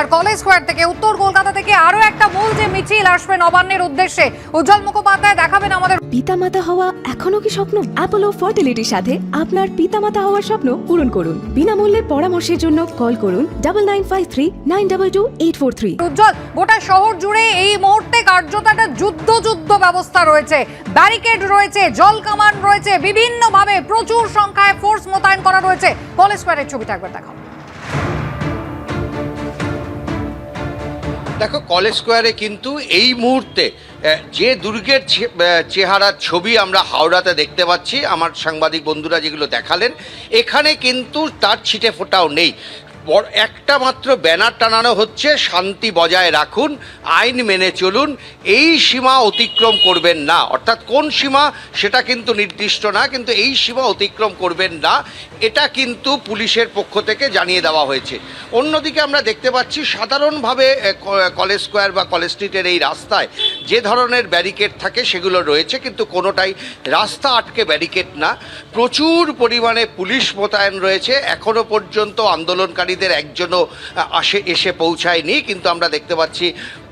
আর college square থেকে উত্তর কলকাতা থেকে আরও একটা মূল যে মিছিল আসবে নবান্নের উদ্দেশ্যে। উজ্জ্বল মুখোপাধ্যায় দেখাবেন আমাদের পিতামাতা হওয়া এখনও কি স্বপ্ন? অ্যাপোলো ফার্টিলিটির সাথে আপনার পিতামাতা হওয়ার স্বপ্ন পূরণ করুন। বিনামূল্যে পরামর্শের জন্য কল করুন double nine five three nine double two eight four three উজ্জ্বল গোটা শহর জুড়ে এই মুহূর্তে কার্যত একটা যুদ্ধ যুদ্ধ ব্যবস্থা রয়েছে। ব্যারিকেড রয়েছে জল কামান রয়েছে বিভিন্ন ভাবে প্রচুর সংখ্যায় ফোর্স মোতায়েন করা রয়েছে। কলেজ স্কোয়ারের ছবিটা একবার দেখাও। দেখো, কলেজ স্কোয়ারে কিন্তু এই মুহূর্তে যে দুর্গের চেহারার ছবি আমরা হাওড়াতে দেখতে পাচ্ছি, আমার সাংবাদিক বন্ধুরা যেগুলো দেখালেন, এখানে কিন্তু তার ছিটে ফোটাও নেই। বড়- একটা মাত্র ব্যানার টানানো হচ্ছে, শান্তি বজায় রাখুন, আইন মেনে চলুন, এই সীমা অতিক্রম করবেন না। অর্থাৎ কোন সীমা, সেটা কিন্তু নির্দিষ্ট না, কিন্তু এই সীমা অতিক্রম করবেন না, এটা কিন্তু পুলিশের পক্ষ থেকে জানিয়ে দেওয়া হয়েছে। অন্যদিকে আমরা দেখতে পাচ্ছি, সাধারণভাবে কলেজ স্কোয়ার বা কলেজ স্ট্রিটের এই রাস্তায় যে ধরনের ব্যারিকেড থাকে, সেগুলো রয়েছে, কিন্তু কোনোটাই রাস্তা আটকে ব্যারিকেড না। প্রচুর পরিমাণে পুলিশ মোতায়েন রয়েছে এখনও পর্যন্ত আন্দোলনকারীদের একজনও আসে, এসে পৌঁছায়নি, কিন্তু আমরা দেখতে পাচ্ছি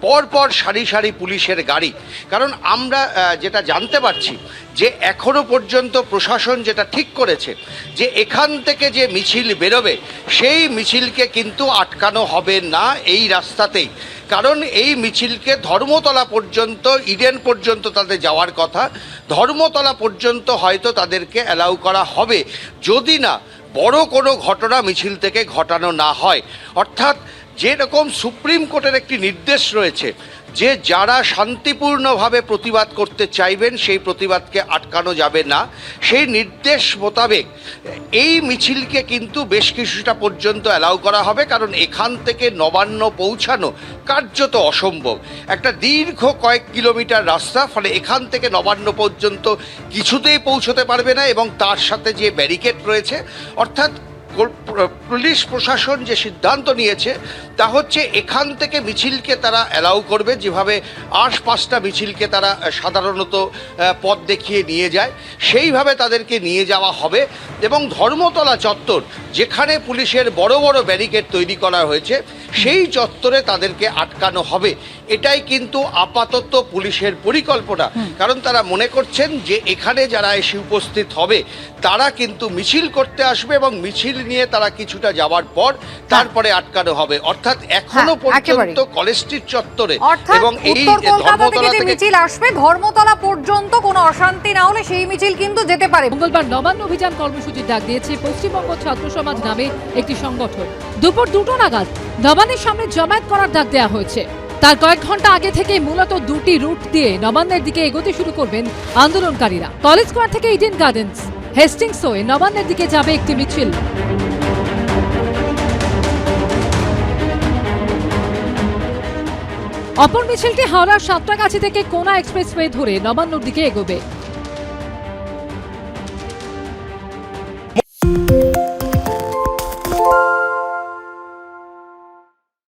পরপর সারি সারি পুলিশের গাড়ি। কারণ আমরা যেটা জানতে পারছি যে এখনও পর্যন্ত প্রশাসন যেটা ঠিক করেছে যে এখান থেকে যে মিছিল বেরোবে, সেই মিছিলকে কিন্তু আটকানো হবে না এই রাস্তাতেই। কারণ এই মিছিলকে ধর্মতলা পর্যন্ত, ইডেন পর্যন্ত তাদের যাওয়ার কথা, ধর্মতলা পর্যন্ত হয়তো তাদেরকে অ্যালাউ করা হবে। যদি না বড় কোনো ঘটনা মিছিল থেকে ঘটানো না হয়। অর্থাৎ যেরকম সুপ্রিম কোর্টের একটি নির্দেশ রয়েছে, যে যারা শান্তিপূর্ণভাবে প্রতিবাদ করতে চাইবেন, সেই প্রতিবাদকে আটকানো যাবে না। সেই নির্দেশ মোতাবেক এই মিছিলকে কিন্তু বেশ কিছুটা পর্যন্ত অ্যালাউ করা হবে, কারণ এখান থেকে নবান্ন পৌঁছানো কার্যত অসম্ভব। একটা দীর্ঘ কয়েক কিলোমিটার রাস্তা, ফলে এখান থেকে নবান্ন পর্যন্ত কিছুতেই পৌঁছতে পারবে না এবং তার সাথে যে ব্যারিকেড রয়েছে, অর্থাৎ পুলিশ প্রশাসন যে সিদ্ধান্ত নিয়েছে, তা হচ্ছে এখান থেকে মিছিলকে তারা অ্যালাউ করবে। যেভাবে আশপাশটা মিছিলকে তারা সাধারণত পথ দেখিয়ে নিয়ে যায়, সেইভাবে তাদেরকে নিয়ে যাওয়া হবে। এবং ধর্মতলা চত্বর, যেখানে পুলিশের বড় বড় ব্যারিকেড তৈরি করা হয়েছে সেই চত্বরে তাদেরকে আটকানো হবে। এটাই কিন্তু আপাতত পুলিশের পরিকল্পনা। কারণ তারা মনে করছেন যে এখানে যারা এসে উপস্থিত হবে তারা কিন্তু মিছিল করতে আসবে এবং মিছিল নিয়ে তারা কিছুটা যাওয়ার পর তারপরে আটকানো হবে। অর্থাৎ এখনও হ্যাঁ, পর্যন্ত কলেজ স্ট্রিট চত্বরে এবং এই ধর্মতলা থেকে মিছিল আসবে ধর্মতলা পর্যন্ত কোনো অশান্তি না হলে সেই মিছিল কিন্তু যেতে পারে। মঙ্গলবার নবান্ন অভিযান কর্মসূচির ডাক দিয়েছে পশ্চিমবঙ্গ ছাত্র সমাজ নামে একটি সংগঠন। দুপুর দুটো নাগাদ নবান্নের সামনে জমায়েত করার ডাক দেওয়া হয়েছে। তার কয়েক ঘণ্টা আগে থেকে মূলত দুটি রুট দিয়ে নবান্নের দিকে এগোতে শুরু করবেন আন্দোলনকারীরা। কলেজ স্কোয়ার থেকে ইডেন গার্ডেন্স, হেস্টিংস হয়ে নবান্নের দিকে যাবে একটি মিছিল। অপর মিছিলটি হাওড়ার সাতটাগাছি থেকে কোনা এক্সপ্রেসওয়ে ধরে নবান্নর দিকে এগোবে।